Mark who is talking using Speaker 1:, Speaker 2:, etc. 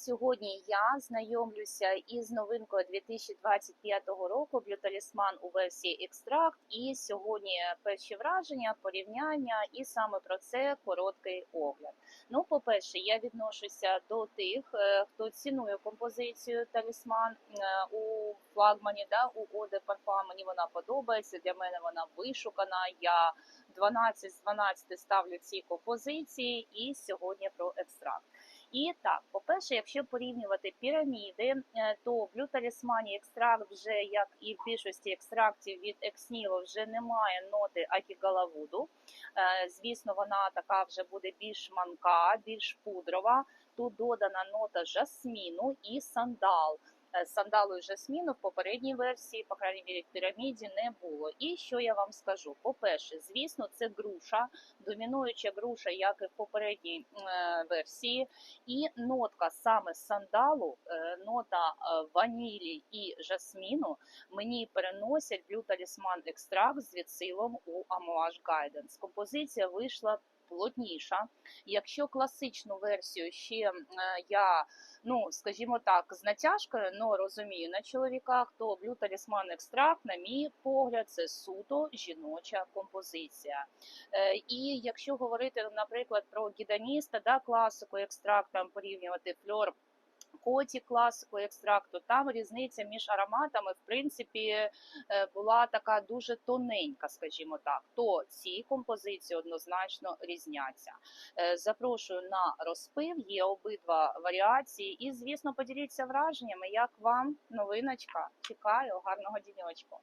Speaker 1: сьогодні я знайомлюся із новинкою 2025 року Блюталісман у версії екстракт. І сьогодні перші враження, порівняння, і саме про це короткий огляд. Ну, по-перше, я відношуся до тих, е, хто цінує композицію талісман е, у флагмані, да, у Оде Парфа. Мені вона подобається. Для мене вона вишукана. Я 12 з 12 ставлю ці композиції, і сьогодні про екстракт. І так, по-перше, якщо порівнювати піраміди, е, то в люталісмані екстракт вже, як і в більшості екстрактів від Ексніло, вже немає ноти акігалавуду. Е, Звісно, вона така вже буде більш манка, більш пудрова. Тут додана нота жасміну і сандал. Е, Сандалу і жасміну в попередній версії, по крайній мірі, в піраміді не було. І що я вам скажу? По-перше, звісно, це груша, домінуюча груша, як і в попередній е, версії. І нотка саме сандалу, е, нота ванілі і жасміну мені переносять Blue Talisman екстракт з відсилом у Amouage Guidance. Композиція вийшла плотніша. Якщо класичну версію ще е, я, ну скажімо так, з натяжкою, але розумію на чоловіках, то Blue Talisman екстракт, на мій погляд, це суто жіноча композиція. Е, І якщо говорити, наприклад, про гіданіста, да, класику екстрактом порівнювати фльор. Коті класику екстракту, там різниця між ароматами, в принципі, е, була така дуже тоненька, скажімо так. То ці композиції однозначно різняться. Е, Запрошую на розпив, є обидва варіації. І, звісно, поділіться враженнями, як вам новиночка. Чекаю, гарного діньочку.